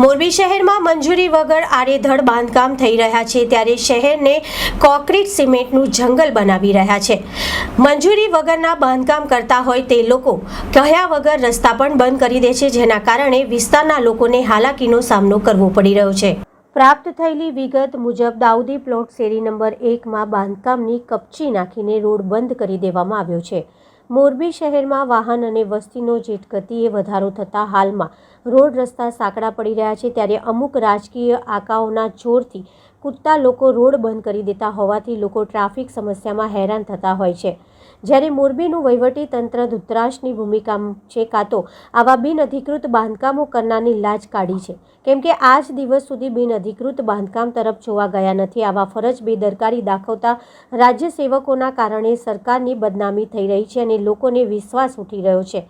મોરબી શહેરમાં મંજૂરી વગર આડેધડ બાંધકામ થઈ રહ્યા છે ત્યારે શહેરને કોન્ક્રીટ સિમેન્ટનું જંગલ બનાવી રહ્યા છે. મંજૂરી વગરના બાંધકામ કરતા હોય તે લોકો કહ્યા વગર રસ્તા પણ બંધ કરી દે છે, જેના કારણે વિસ્તારના લોકોને હાલાકીનો સામનો કરવો પડી રહ્યો છે. પ્રાપ્ત થયેલી વિગત મુજબ, દાઉદી પ્લોટ શેરી નંબર એકમાં બાંધકામની કપચી નાખીને રોડ બંધ કરી દેવામાં આવ્યો છે. મોરબી શહેરમાં વાહન અને વસ્તીનો જેટગતિએ વધારો થતાં હાલમાં રોડ રસ્તા સાંકડા પડી રહ્યા છે ત્યારે અમુક રાજકીય આકાઓના જોરથી કૂદતા લોકો રોડ બંધ કરી દેતા હોવાથી લોકો ટ્રાફિક સમસ્યામાં હેરાન થતા હોય છે. જ્યારે મોરબીનું વહીવટી તંત્ર ધૂતરાશની ભૂમિકા છે કાં તો આવા બિનઅધિકૃત બાંધકામો કરનારની લાજ કાઢી છે. કેમ કે આજ દિવસ સુધી બિનઅધિકૃત બાંધકામ તરફ જોવા ગયા નથી. આવા ફરજ બેદરકારી દાખવતા રાજ્ય સેવકોના કારણે સરકારની બદનામી થઈ રહી છે અને લોકોને વિશ્વાસ ઉઠી રહ્યો છે.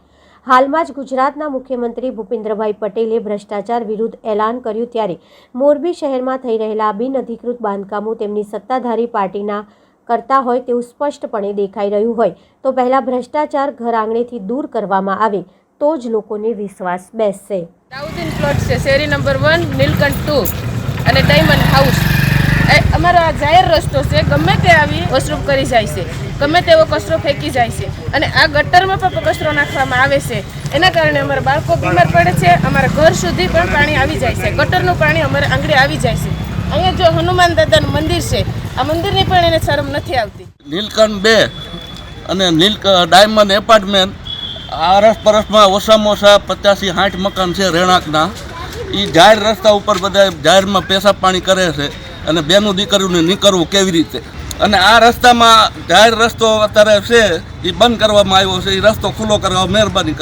હાલમાં જ ગુજરાતના મુખ્યમંત્રી ભૂપેન્દ્રભાઈ પટેલે ભ્રષ્ટાચાર વિરુદ્ધ એલાન કર્યું ત્યારે મોરબી શહેરમાં થઈ રહેલા બિનઅધિકૃત બાંધકામો તેમની સત્તાધારી પાર્ટીના કરતા હોય તેવું સ્પષ્ટપણે દેખાઈ રહ્યું હોય. તો પહેલાં ભ્રષ્ટાચાર ઘર આંગણેથી દૂર કરવામાં આવે તો જ લોકોને વિશ્વાસ બેસશે. દાઉદીન પ્લોટ છે. શેરી નંબર વન નીલકંઠ ટુ અને ડાયમંડ હાઉસ અમારો આ જાહેર રસ્તો છે. ગમે તે આવી વસરૂપ કરી જાય છે. ગમે તેવો કચરો ફેંકી જાય છે. અને આ ગટરમાં પણ કચરો નાખવામાં આવે છે. એના કારણે અમારા બાળકો બીમાર પડે છે. અમારા ઘર સુધી પણ પાણી આવી જાય છે. ગટરનું પાણી અમારે આંગળે આવી જાય છે. અહીંયા જો હનુમાન દાદાનું મંદિર છે, આ મંદિરની પણ એને શરમ નથી આવતી. નીલકંઠ બે અને નીલક ડાયમંડ એપાર્ટમેન્ટ આરસ પરસમાં ઓછામાં ઓછા પચાસી સાઠ મકાન છે રહેણાંકના. એ જાહેર રસ્તા ઉપર બધા જાહેરમાં પેશાબ પાણી કરે છે અને બેનું દીકરીઓને નીકળવું કેવી રીતે? અને આ રસ્તામાં જાહેર રસ્તો અત્યારે છે એ બંધ કરવામાં આવ્યો છે એ રસ્તો ખુલ્લો કરવા મહેરબાની કર.